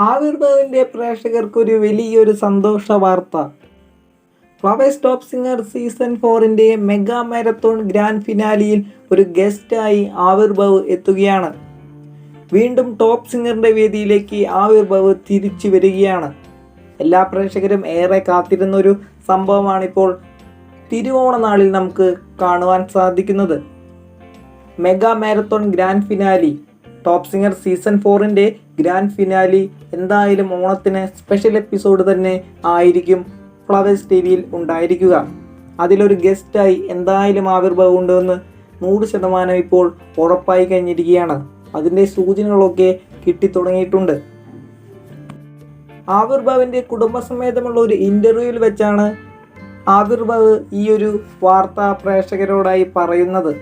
ആവിർഭവിന്റെ പ്രേക്ഷകർക്കൊരു വലിയൊരു സന്തോഷ വാർത്ത. ഫ്ലവേഴ്സ് ടോപ്പ് സിംഗർ സീസൺ ഫോറിന്റെ മെഗാ മാരത്തോൺ ഗ്രാൻഡ് ഫിനാലിയിൽ ഒരു ഗസ്റ്റായി ആവിർഭവ് എത്തുകയാണ്. വീണ്ടും ടോപ്പ് സിംഗറിന്റെ വേദിയിലേക്ക് ആവിർഭവ് തിരിച്ചു വരികയാണ്. എല്ലാ പ്രേക്ഷകരും ഏറെ കാത്തിരുന്ന ഒരു സംഭവമാണിപ്പോൾ തിരുവോണ നാളിൽ നമുക്ക് കാണുവാൻ സാധിക്കുന്നത്. Mega marathon grand finale top singer season ഫോറിന്റെ ഗ്രാൻഡ് ഫിനാലി എന്തായാലും ഓണത്തിന് സ്പെഷ്യൽ എപ്പിസോഡ് തന്നെ ആയിരിക്കും ഫ്ലവേഴ്സ് ടി വിയിൽ ഉണ്ടായിരിക്കുക. അതിലൊരു ഗസ്റ്റായി എന്തായാലും ആവിർഭവം ഉണ്ടെന്ന് നൂറ് ശതമാനം ഇപ്പോൾ ഉറപ്പായി കഴിഞ്ഞിരിക്കുകയാണ്. അതിന്റെ സൂചനകളൊക്കെ കിട്ടിത്തുടങ്ങിയിട്ടുണ്ട്. ആവിർഭാവിന്റെ കുടുംബസമേതമുള്ള ഒരു ഇന്റർവ്യൂവിൽ വെച്ചാണ് ആവിർഭാവ് ഈ ഒരു വാർത്ത പ്രേക്ഷകരോടായി പറയുന്നത്.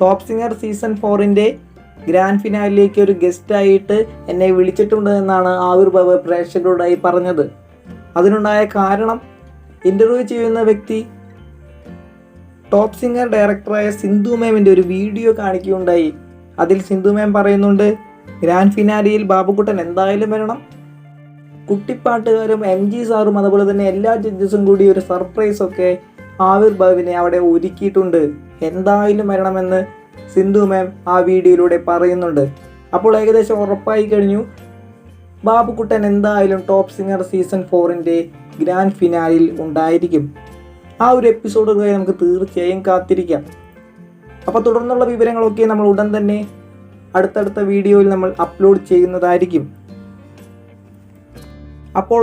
ടോപ്പ് സിംഗർ സീസൺ ഫോറിന്റെ ഗ്രാൻഡ് ഫിനാലിലേക്ക് ഒരു ഗസ്റ്റായിട്ട് എന്നെ വിളിച്ചിട്ടുണ്ട് എന്നാണ് ആവിർഭവ് പ്രേക്ഷകരോടായി പറഞ്ഞത്. അതിനുണ്ടായ കാരണം ഇന്റർവ്യൂ ചെയ്യുന്ന വ്യക്തി ടോപ്പ് സിംഗർ ഡയറക്ടറായ സിന്ധു മാമിന്റെ ഒരു വീഡിയോ കാണിക്കുകയുണ്ടായി. അതിൽ സിന്ധു മാം പറയുന്നുണ്ട് ഗ്രാൻഡ് ഫിനാലിയിൽ ബാബുക്കുട്ടൻ എന്തായാലും വരണം. കുട്ടിപ്പാട്ടുകാരും എം ജി സാറും അതുപോലെ തന്നെ എല്ലാ ജഡ്ജസും കൂടി ഒരു സർപ്രൈസ് ഒക്കെ ആവിർഭവിനെ അവിടെ ഒരുക്കിയിട്ടുണ്ട്. എന്തായാലും വരണമെന്ന് സിന്ധു മാം ആ വീഡിയോയിലൂടെ പറയുന്നുണ്ട്. അപ്പോൾ ഏകദേശം ഉറപ്പായി കഴിഞ്ഞു. ബാബുക്കുട്ടൻ എന്തായാലും ടോപ്പ് സിംഗർ സീസൺ ഫോറിന്റെ ഗ്രാൻഡ് ഫിനാലിൽ ഉണ്ടായിരിക്കും. ആ ഒരു എപ്പിസോഡ് നമുക്ക് തീർച്ചയായും കാത്തിരിക്കാം. അപ്പോൾ തുടർന്നുള്ള വിവരങ്ങളൊക്കെ നമ്മൾ ഉടൻ തന്നെ അടുത്തടുത്ത വീഡിയോയിൽ നമ്മൾ അപ്ലോഡ് ചെയ്യുന്നതായിരിക്കും. അപ്പോൾ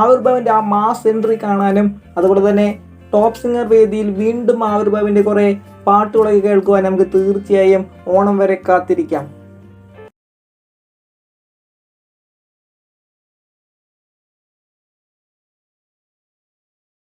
ആവിർഭാവിന്റെ ആ മാസ് എൻട്രി കാണാനും അതുപോലെ തന്നെ ടോപ്പ് സിംഗർ വേദിയിൽ വീണ്ടും ആവിർഭാവിന്റെ കുറേ പാട്ടുകളൊക്കെ കേൾക്കുവാൻ നമുക്ക് തീർച്ചയായും ഓണം വരെ കാത്തിരിക്കാം.